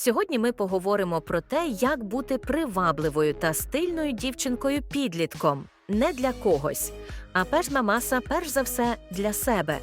Сьогодні ми поговоримо про те, як бути привабливою та стильною дівчинкою підлітком не для когось, а перша маса, перш за все, для себе.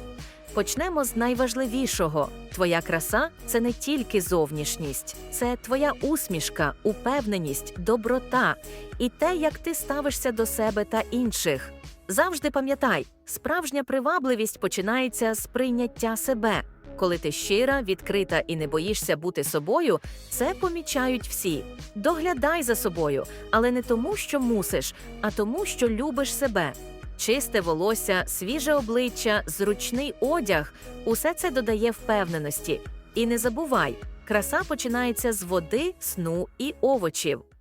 Почнемо з найважливішого: твоя краса це не тільки зовнішність, це твоя усмішка, упевненість, доброта і те, як ти ставишся до себе та інших. Завжди пам'ятай, справжня привабливість починається з прийняття себе. Коли ти щира, відкрита і не боїшся бути собою, це помічають всі. Доглядай за собою, але не тому, що мусиш, а тому, що любиш себе. Чисте волосся, свіже обличчя, зручний одяг усе це додає впевненості. І не забувай, краса починається з води, сну і овочів.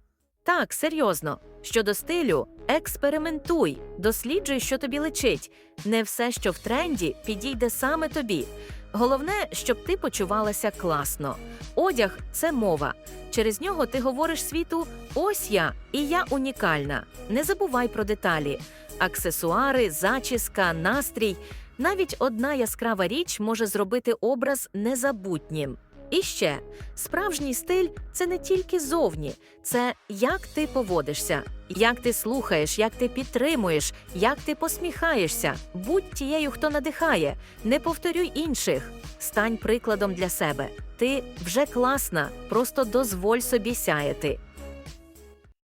Так, серйозно. Щодо стилю, експериментуй, досліджуй, що тобі личить. Не все, що в тренді, підійде саме тобі. Головне, щоб ти почувалася класно. Одяг це мова. Через нього ти говориш світу: ось я, і я унікальна. Не забувай про деталі. Аксесуари, зачіска, настрій. Навіть одна яскрава річ може зробити образ незабутнім. І ще справжній стиль це не тільки зовні, це як ти поводишся, як ти слухаєш, як ти підтримуєш, як ти посміхаєшся. Будь тією, хто надихає, не повторюй інших. Стань прикладом для себе. Ти вже класна, просто дозволь собі сяяти.